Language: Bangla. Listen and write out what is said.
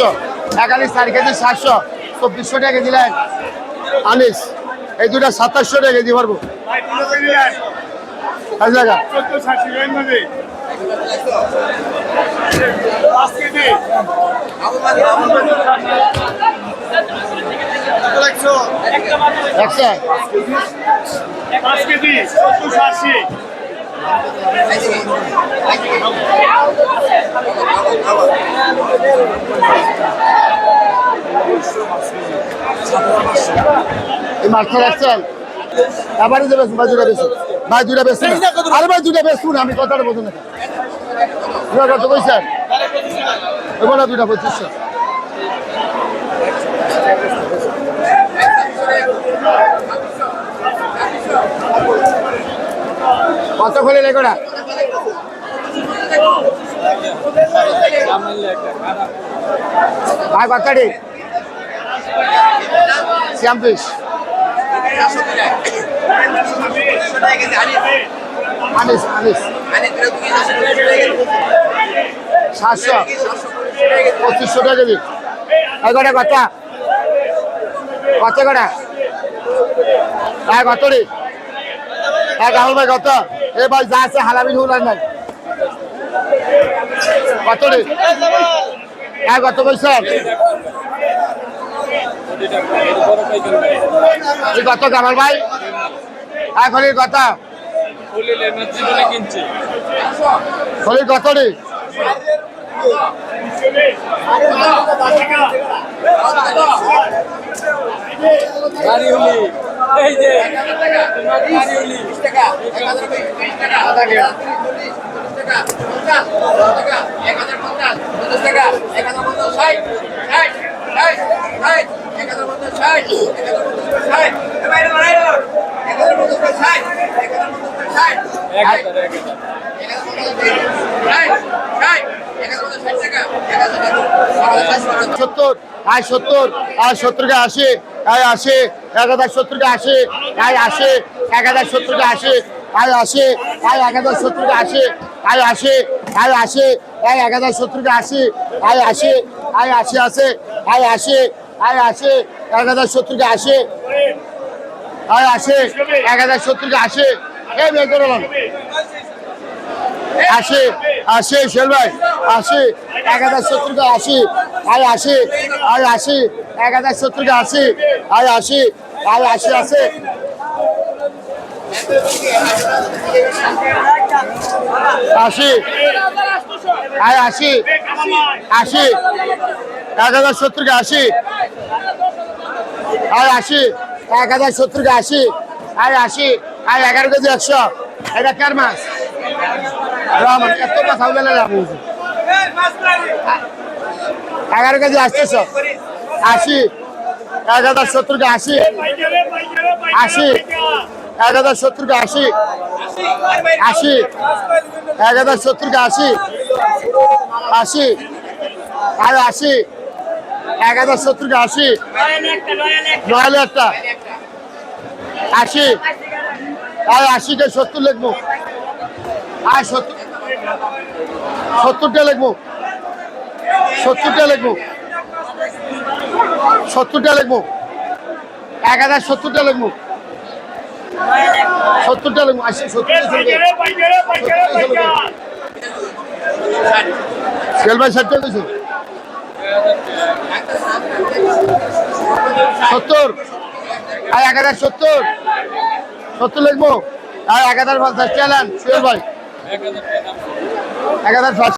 সাতশো। একালিশ চার কেজি সাতশো। চব্বিশশো টাকা কেজি নেন আনিস, এই দুটা সাতাশশো টাকা কেজি পারব এক জায়গা। একশো। এই মাছটা রাখছেন আবারই দেবে ভাই দুটা বেশি ভাই দুটা বেশি আরে ভাই দুটা বেশ আমি কথাটা বলুন না। কত কইছেন? এবার দুটা পঁচিশশো কত খোলে লেগোটা ভাই কতটি শ্যাম পিস আনিস আনিস। সাতশো। পঁচিশশো টাকা কেজি। এই কটা কত কটা? হ্যাঁ কত হ্যাঁ রাহুল ভাই কত? এ ভাই, যা আছে হালাবিন হুলার নাই। কত হ্যাঁ কত বলছেন কত কামাল ভাই? এখন এই কথা কত এই যে গাড়ি হলি এক হাজার এক হাজার সত্তর আয় সত্তর আয় সত্তরকে আশি। আয় আশি এক হাজার সত্তরকে আশি আয় আশি এক হাজার সত্তরকে আশি আয় আশি আয় এক হাজার সত্তরকে আশি আয় আশি আয় আশি আয় এক হাজার সত্তরকে আশি আয় আশি আয় আশি আছে আয় আশি আয় আশি এক হাজার সত্তরকে আশি আয় আশি এক হাজার সত্তরকে আশি এই বের করে। আশি আশি শেল ভাই আশি এক হাজার সত্তরকে আশি আয় আশি আয় আশি এক হাজার সত্তরকে আশি, আয় আশি আয় আশি আছে। আশি, আয় আশি আশি, এক হাজার সত্তরকে আশি, আয় আশি, এক হাজার সত্তরকে আশি, আয় আশি, আয় এগারো কেজি একশো। এটা কার রহমান, এত কথা বলে এগারো কেজি আসতেছ? আশি, এক হাজার সত্তরকে আশি আশি, এক হাজার সত্তরকে আশি আশি, এক হাজার সত্তরকে আশি আশি, আর আশি, এক হাজার সত্তরকে আশি নয়ালে একটা, আশি, আর আশিকে সত্তর লিখব আর সত্তর সত্তরটা লিখব সত্তরটা লিখব। সত্তরটা লিখব। এক হাজার সত্তরটা লিখব। সত্তরটা লিখব। আশি সত্তরটা সেল ভাই ষাটটা কিছু সত্তর। আর এক হাজার সত্তর। সত্তর লিখব। আর এক হাজার পঞ্চাশ সেল ভাই। এক হাজার